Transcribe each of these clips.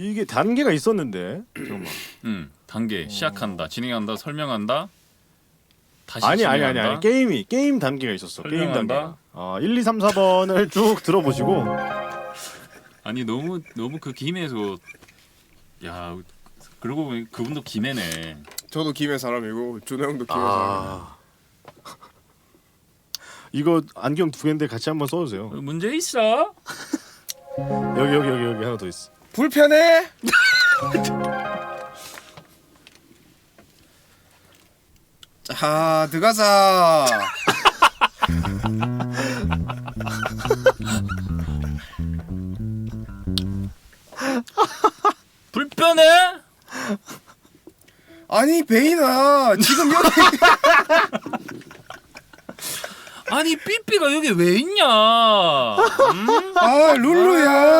이게 단계가 있었는데 잠깐만. 음 단계 시작한다 진행한다 설명한다 다시 아니 아니 진행한다. 아니 아니 게임이 게임 단계가 있었어. 게임 설명한다? 단계. 어 1, 2, 3, 4번을 쭉 들어보시고 아니 너무 너무 그 김해에서 야 그러고 보니 그분도 김해네 저도 김해 사람이고 준호 형도 김해 사람. 아 이거 안경 두 개인데 같이 한번 써주세요. 문제 있어? 여기 여기 여기 여기 하나 더 있어. 불편해? 자 들어가자. 불편해? 아니 베이나 지금 여기 아니 삐삐가 여기 왜 있냐? 음? 아 룰루야.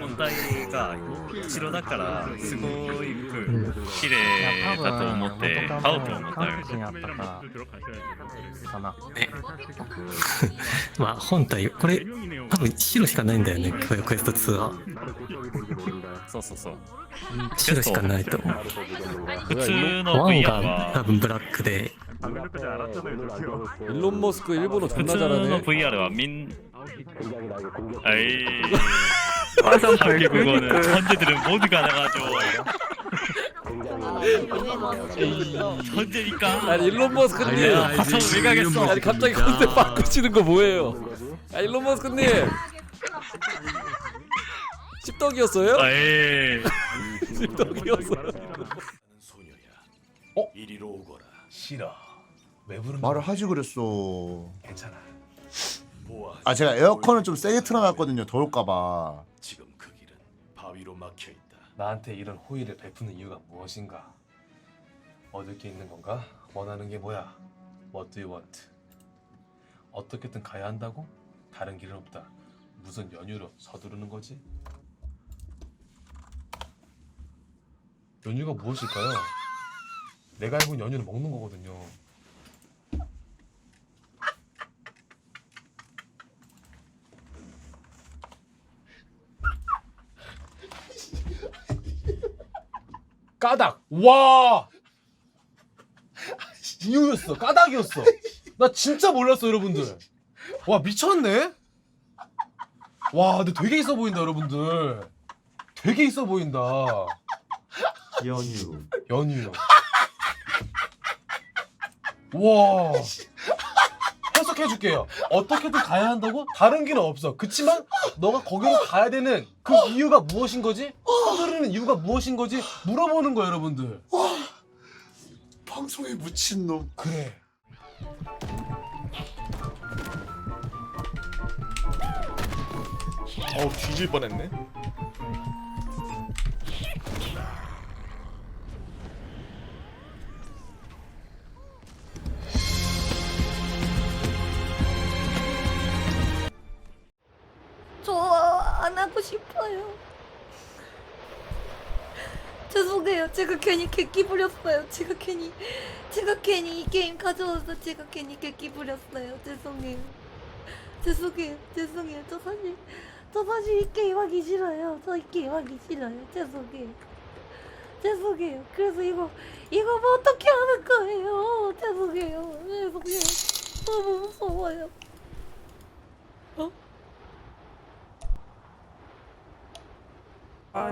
本体が白だからすごい綺麗だと思って買おうと思ったよ。かな。まあ本体これ多分白しかないんだよねクエスト2は。そうそうそう。白しかないと思う。普通のワンは多分ブラックで。イロン・モスク、イボの普通の VR はみん 아이 한국어는 현재들은 모두가 나가죠 현재니까 아니 일론 머스크님. 아니야, 가서 왜 가겠어 아니 갑자기 컨셉 바꾸시는 거 뭐예요? 아 일론 머스크님. 씹덕이었어요? 에이 씹덕이었어요. 말을 하지 그랬어. 괜찮아. 아 제가 에어컨을 좀 세게 틀어놨거든요. 더울까봐. 지금 그 길은 바위로 막혀 있다. 나한테 이런 호의를 베푸는 이유가 무엇인가? 얻을 게 있는 건가? 원하는 게 뭐야? What do you want? 어떻게든 가야 한다고? 다른 길은 없다. 무슨 연유로 서두르는 거지? 연유가 무엇일까요? 내가 알고 있는 연유는 먹는 거거든요. 까닭. 와. 이유였어. 까닭이었어. 나 진짜 몰랐어, 여러분들. 와 미쳤네. 와, 근데 되게 있어 보인다, 여러분들. 되게 있어 보인다. 연유. 연유. 와. 해석해 줄게요. 어떻게든 가야 한다고? 다른 길은 없어. 그치만 너가 거기로 가야 되는 그 이유가 무엇인 거지? 서두르는 이유가 무엇인 거지? 물어보는 거예요, 여러분들. 방송에 묻힌 놈. 그래. 어우 뒤질 뻔했네. 하고 싶어요. 죄송해요. 제가 괜히 객기 부렸어요. 제가 괜히 제가 괜히 이 게임 가져와서 제가 괜히 객기 부렸어요. 죄송해요. 죄송해요. 죄송해요. 저 사실 저 사실 이 게임 하기 싫어요. 저 이 게임 하기 싫어요. 죄송해요. 죄송해요. 그래서 이거 이거 뭐 어떻게 하는 거예요? 죄송해요. 죄송해요. 너무 무서워 요.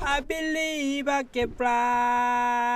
I believe I can fly.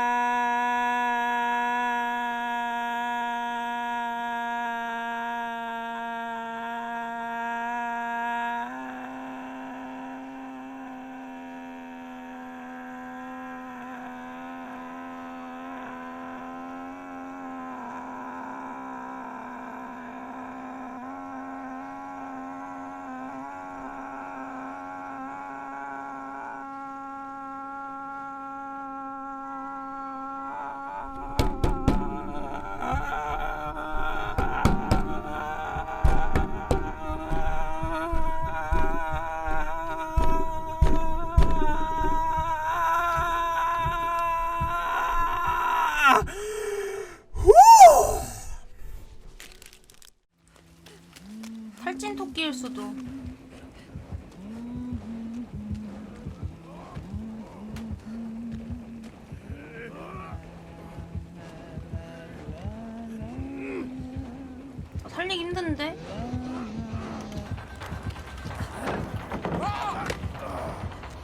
찐 토끼일 수도. 살리기 힘든데?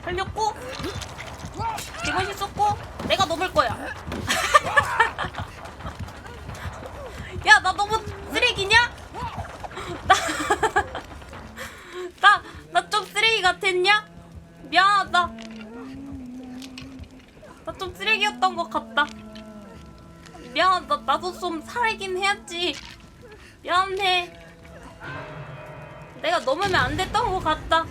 살렸고 개멋있었고 내가 넘을 거야 야 나도 좀 살긴 해야지. 미안해. 내가 넘으면 안 됐던 것 같다.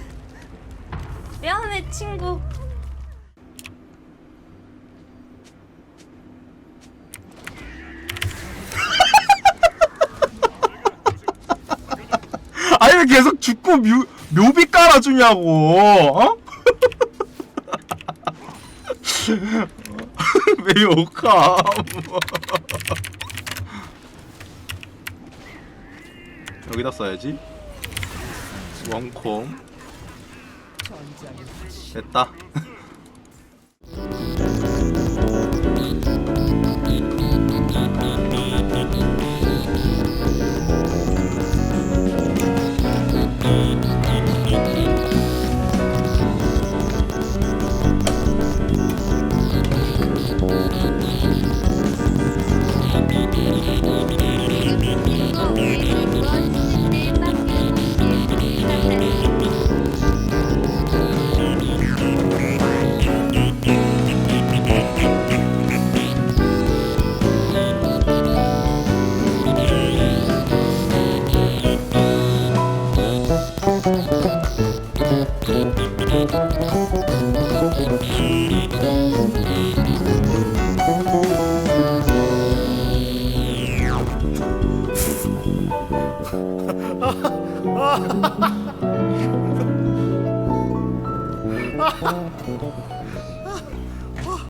미안해 친구. 아니 왜 계속 죽고 묘, 묘비 깔아주냐고 어? 왜 욕함 거기다 써야지. 원콤. 됐다.